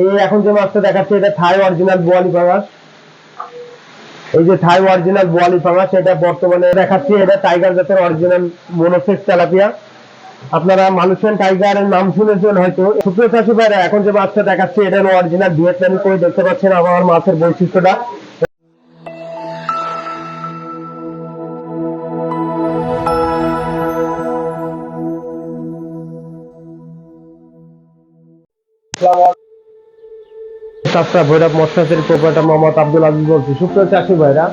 এই এখন যে মাছটা দেখাচ্ছে, এটা থাই অরিজিনাল বোয়ালি পাঙাশ এই যে থাই অরিজিনাল বোয়ালি পাঙাশ এটা বর্তমানে দেখাচ্ছি, এটা টাইগার জাতের অরিজিনাল মনোসেক্স তেলাপিয়া আপনারা মানুষের টাইগারের নাম শুনেছেন হয়তো। সুপ্রিয় চাষি ভাইরা, এখন যে মাছটা দেখাচ্ছে, এটা অরিজিনাল ভিয়েতনামি কই দেখতে পাচ্ছেন আমার মাছের বৈশিষ্ট্যটা। সাতটা ভৈরব মৎস্যাচারী প্রোপারেটর মোহাম্মদ আব্দুল আজিজ বলছি। সুপ্রিয় চাষি ভাইরা,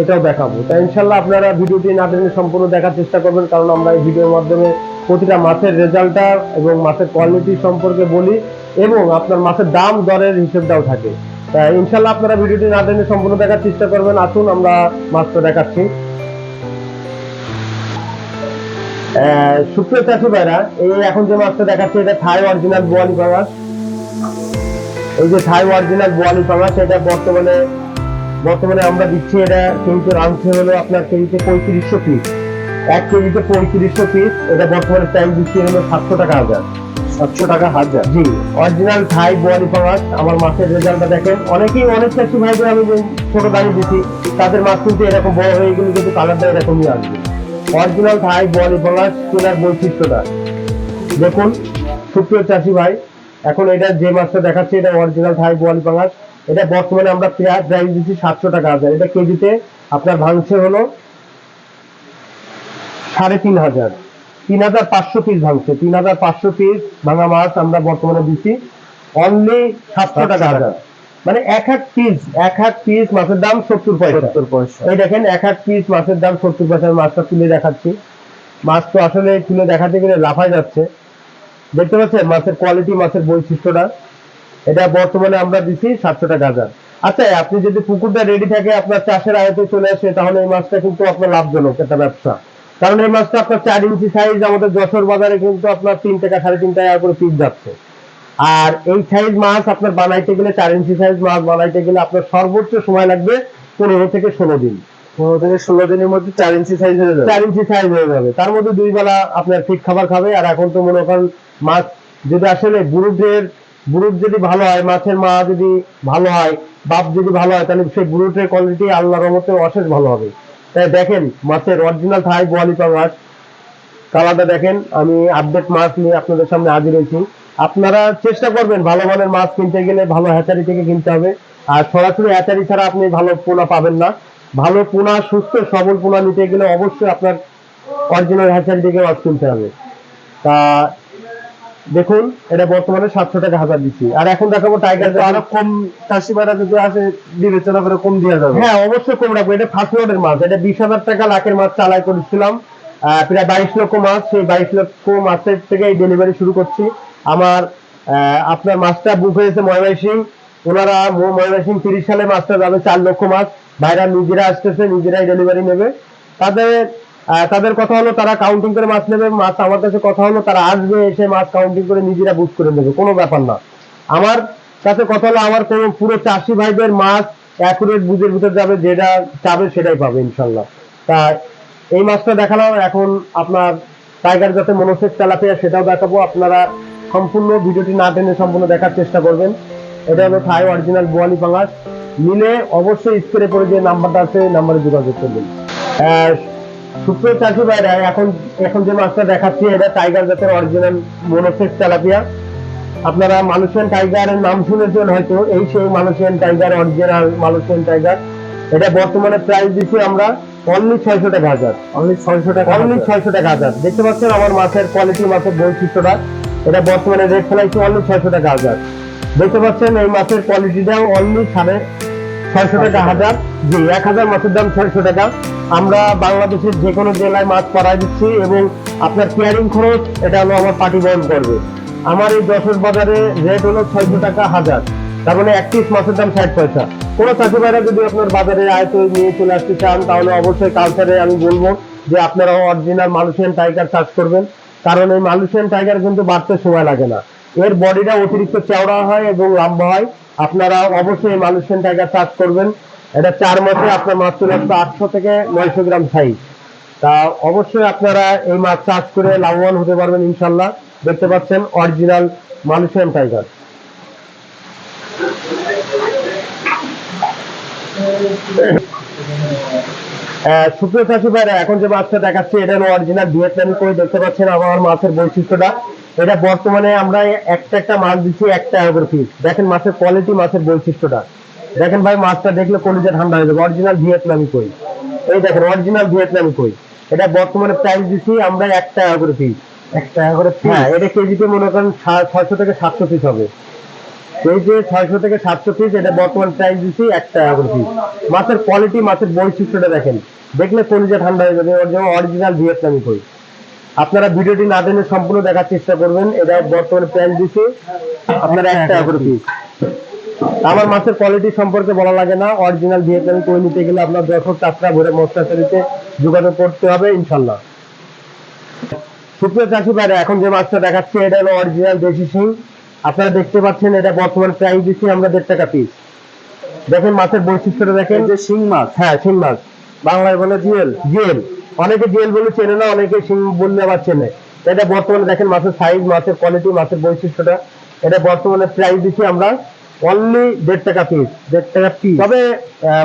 এটাও দেখাবো। তাই ইনশাল্লাহ আপনারা ভিডিওটি না টেনে সম্পূর্ণ দেখার চেষ্টা করবেন, কারণ আমরা এই ভিডিওর মাধ্যমে প্রতিটা মাছের রেজাল্টটা এবং মাছের কোয়ালিটি সম্পর্কে বলি এবং আপনার মাছের দাম দরের হিসেবটাও থাকে। তাই ইনশাল্লাহ আপনারা ভিডিওটি না টেনে সম্পূর্ণ দেখার চেষ্টা করবেন। আসুন, আমরা মাছটা দেখাচ্ছি। সুপ্রিয় চাষি ভাইরা, এই এখন যে মাছটা দেখাচ্ছি, এটা থাই অরিজিনাল বোয়ালি পাঙাশ এই যে থাই অরিজিনাল বোয়ালি পাঙাশ এটা বর্তমানে বর্তমানে আমরা দিচ্ছি এটা কেজিতে রাঁধছে হলো আপনার কেজিতে পঁয়ত্রিশশো পিস এক কেজিতে পঁয়ত্রিশশো পিস এটা বর্তমানে প্রাইস দিচ্ছি হলো সাতশো টাকা হাজার। সাতশো টাকা হাজার? জি অরিজিনাল থাই বোয়ালি পাঙাশ আমার মাছের রেজাল্টটা দেখেন। অনেকেই অনেক চাষি ভাইদের আমি ছোট দামে দিচ্ছি তাদের মাছ কিন্তু এরকম বড় হয়ে গেলে কিন্তু কালারটা এরকমই আসবে। অরিজিনাল থাই বোয়ালি পাঙাশ কেনার বৈশিষ্ট্যটা। দেখুন সুপ্রিয় চাষি ভাই এখন এটা যে মাছটা দেখাচ্ছে এটা অরিজিনাল থাই বোয়ালি পাঙাশ। এটা বর্তমানে আমরা প্রায় প্রাইস দিচ্ছি সাতশো টাকা হাজার। এটা কেজিতে আপনার ভাঙছে হলো সাড়ে তিন হাজার। তিন হাজার পাঁচশো পিস ভাঙছে। তিন হাজার পাঁচশো পিস ভাঙা মাছ আমরা বর্তমানে দিচ্ছি অনলি সাতশো টাকা হাজার। মানে এক এক পিস এক এক পিস মাছের দাম সত্তর পয়সা। সত্তর পয়সা। এই দেখেন এক এক পিস মাছের দাম সত্তর পয়সা। মাছটা তুলে দেখাচ্ছি। মাছ তো আসলে তুলে দেখাতে গেলে লাফাই যাচ্ছে। দেখতে পাচ্ছেন? মাছের কোয়ালিটি মাছের বৈশিষ্ট্যটা। এটা বর্তমানে আমরা দিচ্ছি সাতশো টাকা হাজার। আচ্ছা আপনি যদি পুকুরটা রেডি থাকে আপনার চাষের আয়তে চলে আসে তাহলে এই মাছটা কিন্তু আপনার লাভজনক একটা ব্যবসা। কারণ এই মাছটা আপনার চার ইঞ্চি সাইজ আমাদের যশোর বাজারে কিন্তু আপনার তিন টাকা সাড়ে তিন টাকা করে পিস যাচ্ছে। আর এই সাইজ মাছ আপনার বানাইতে গেলে চার ইঞ্চি সাইজ মাছ বানাইতে গেলে আপনার সর্বোচ্চ সময় লাগবে পনেরো থেকে ষোলো দিন। পনেরো থেকে ষোলো দিনের মধ্যে চার ইঞ্চি সাইজ হয়ে যাবে। চার ইঞ্চি সাইজ হয়ে যাবে। তার মধ্যে দুই বেলা আপনার ঠিক খাবার খাবে আর এখন তো মনে করেন মাছ যদি আসলে বুরুটের বুরুট যদি ভালো হয়, মাছের মা যদি ভালো হয়, বাপ যদি ভালো হয়, তাহলে সেই বুরুটের কোয়ালিটি আল্লাহর রহমতে অশেষ ভালো হবে। তাই দেখেন, মাছের অরিজিনাল থাই বোয়ালি পা মাছ। কালারটা দেখেন, আমি আপডেট মাছ নিয়ে আপনাদের সামনে হাজির হয়েছি। আপনারা চেষ্টা করবেন ভালো মানের মাছ কিনতে গেলে ভালো হ্যাচারি থেকে কিনতে হবে। আর সরাসরি হ্যাচারি ছাড়া আপনি ভালো পোনা পাবেন না। ভালো পোনা, সুস্থ, সবল পোনা নিতে গেলে অবশ্যই আপনার অরিজিনাল হ্যাচারি থেকে মাছ কিনতে হবে। তা দেখুন এটা বর্তমানে সাতশো টাকা হাজার দিচ্ছি। আর এখন দেখাবো টাইগার আরও কম চাষি ভাইরা যদি আসে বিবেচনা করে কম দেওয়া যাবে। হ্যাঁ অবশ্যই কম রাখব। এটা ফার্স্ট লোডের মাছ। এটা বিশ হাজার টাকা লাখের মাছ চালাই করেছিলাম। প্রায় বাইশ লক্ষ মাছ। সেই বাইশ লক্ষ মাছের থেকে এই ডেলিভারি শুরু করছি। আমার আহ, আপনার মাছটা বুক হয়েছে ময়মনসিং। ওনারা ময়মনসিং তিরিশ সালে মাছটা যাবে চার লক্ষ মাছ। ভাইরা নিজেরা আসতেছে নিজেরাই ডেলিভারি নেবে। তাদের তাদের কথা হলো তারা কাউন্টিং করে মাছ নেবে, মাছ আমার কাছে কথা হলো তারা আসবে, এসে মাছ কাউন্টিং করে নিজেরা বুক করে নেবে, কোনো ব্যাপার না। আমার কাছে কথা হলো আমার কোনো পুরো চাষি ভাইদের মাছ অ্যাকুরেট বুঝের ভিতর যাবে, যেটা চাবে সেটাই পাবে, ইনশাল্লাহ। তা এই মাছটা দেখালাম, এখন আপনার টাইগার যাতে মনোসেক্স তেলাপিয়া সেটাও দেখাবো, আপনারা সম্পূর্ণ ভিডিওটি না টেনে সম্পূর্ণ দেখার চেষ্টা করবেন। এটা হলো থাই অরিজিনাল বোয়ালি পাঙাশ। নিলে অবশ্যই স্ক্রিনে করে যে নাম্বারটা আছে নাম্বারে যোগাযোগ করবেন। সুপ্রিয় চাষি ভাইরা এখন এখন যে মাছটা দেখাচ্ছি এটা টাইগার জাতের অরিজিনাল তেলাপিয়া। আপনারা মালয়েশিয়ান টাইগারের নাম শুনেছেন হয়তো এই সেই Malaysian tiger original Malaysian tiger. এটা বর্তমানে প্রাইস দিচ্ছি আমরা অনলি ছয়শো টাকা হাজার। অনলি ছয়শো টাকা অনলি ছয়শো টাকা হাজার। দেখতে পাচ্ছেন আমার মাছের কোয়ালিটি মাছের বৈশিষ্ট্যটা। এটা বর্তমানে রেট ফেলাইছি অনলি ছয়শো টাকা হাজার। দেখতে পাচ্ছেন এই মাছের কোয়ালিটিটাও অনলি সাড়ে ছয়শো টাকা। হাজার। জি এক হাজার মাছের দাম ছয়শো টাকা। আমরা বাংলাদেশের যে কোনো জেলায় মাছ পাড়ায় দিচ্ছি এবং আপনার কেয়ারিং খরচ, এটা হলো আমার পার্টি বহন করবে। আমার এই যশোর বাজারে রেট হলো ছয়শো টাকা হাজার। তার মানে এক পিস মাছের দাম ষাট পয়সা। কোনো চাষি ভাইরা যদি আপনার বাজারে আয়ত নিয়ে চলে আসতে চান, তাহলে অবশ্যই কালচারে আমি বলব যে আপনারা অরিজিনাল মালয়েশিয়ান টাইগার চাষ করবেন। কারণ এই মালয়েশিয়ান টাইগার কিন্তু বাড়তে সময় লাগে না। এর বডিটা অতিরিক্ত চওড়া হয় এবং লম্বা হয়। আপনারা অবশ্যই মালয়েশিয়ান টাইগার চাষ করবেন। এটা চার মাসে আপনার মাছ চলে আসবে আটশো থেকে নয়শো গ্রাম সাইজ তা অবশ্যই আপনারা এই মাছ চাষ করে লাভবান হতে পারবেন ইনশাল্লাহ। দেখতে পাচ্ছেন অরিজিনাল মালয়েশিয়ান টাইগার সুপ্রিয় চাষি ভাইরা, এখন যে মাছটা দেখাচ্ছি, এটা হলো অরিজিনাল ভিয়েতনামি কই, দেখতে পাচ্ছেন আমার মাছের বৈশিষ্ট্যটা। এটা বর্তমানে আমরা একটা একটা মাছ দিচ্ছি একটা টাকা করে পিস দেখেন মাছের কোয়ালিটি মাছের বৈশিষ্ট্যটা। দেখেন ভাই মাছটা দেখলে কলিজা ঠান্ডা হয়ে যাবে। অরিজিনাল ভিয়েতনামি কই? এই দেখেন অরিজিনাল ভিয়েতনামি কই? এটা বর্তমানে প্রাইস দিচ্ছি আমরা এক টাকা করে পিস এক টাকা করে হ্যাঁ এটা কেজিতে মনে করেন ছয়শো থেকে সাতশো পিস হবে। এই যে ছয়শো থেকে সাতশো পিস এটা বর্তমান প্রাইস দিচ্ছি এক টাকা করে পিস মাছের কোয়ালিটি মাছের বৈশিষ্ট্যটা দেখেন। দেখলে কলিজা ঠান্ডা হয়ে যাবে যেমন অরিজিনাল ভিয়েতনামি কই। আপনারা ভিডিওটি না টেনে সম্পূর্ণ দেখার চেষ্টা করবেন এটা বর্তমানে প্রাইস দিচ্ছি। আপনারা এক টাকা করে পিস আমার মাছের কোয়ালিটি সম্পর্কে বলা লাগে না। অরিজিনাল ভিয়েতনামি কই নিতে গেলে আপনার দর্শক টাকা ভরে মশলাশালিতে যোগাযোগ করতে হবে ইনশাল্লাহ সুপ্রিয় চাষি ভাইরা এখন যে মাছটা দেখাচ্ছি এটা হলো অরিজিনাল দেশি শিং। আপনারা দেখতে পাচ্ছেন এটা বর্তমান প্রাইস দিচ্ছি আমরা দেড় টাকা পিস দেখেন মাছের বৈশিষ্ট্যটা দেখেন। যে শিং মাছ। হ্যাঁ শিং মাছ। বাংলায় বলে জিএল জেল অনেকে জেল বলে চেনে না অনেকে শিং বললে আবার চেনে। এটা বর্তমানে দেখেন মাছের সাইজ মাছের কোয়ালিটি মাছের বৈশিষ্ট্যটা। এটা বর্তমানে প্রাইস দিচ্ছি আমরা অনলি দেড় টাকা পিস দেড় টাকা পিস তবে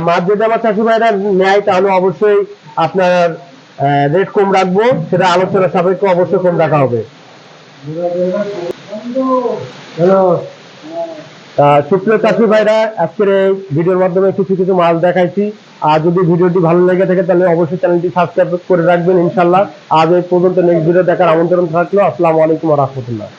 মাছ যদি আমার চাষি ভাইরা নেয় তাহলে অবশ্যই আপনার রেট কম রাখব। সেটা আলোচনা সাপেক্ষে অবশ্যই কম রাখা হবে। সুপ্রিয় চাষি ভাইরা আজকের এই ভিডিওর মাধ্যমে কিছু কিছু মাছ দেখাইছি। আর যদি ভিডিওটি ভালো লেগে থাকে তাহলে অবশ্যই চ্যানেলটি সাবস্ক্রাইব করে রাখবেন ইনশাল্লাহ আজ এই পর্যন্ত নেক্সট ভিডিও দেখার আমন্ত্রণ থাকল। আসসালামু আলাইকুম রহমতুল্লাহ।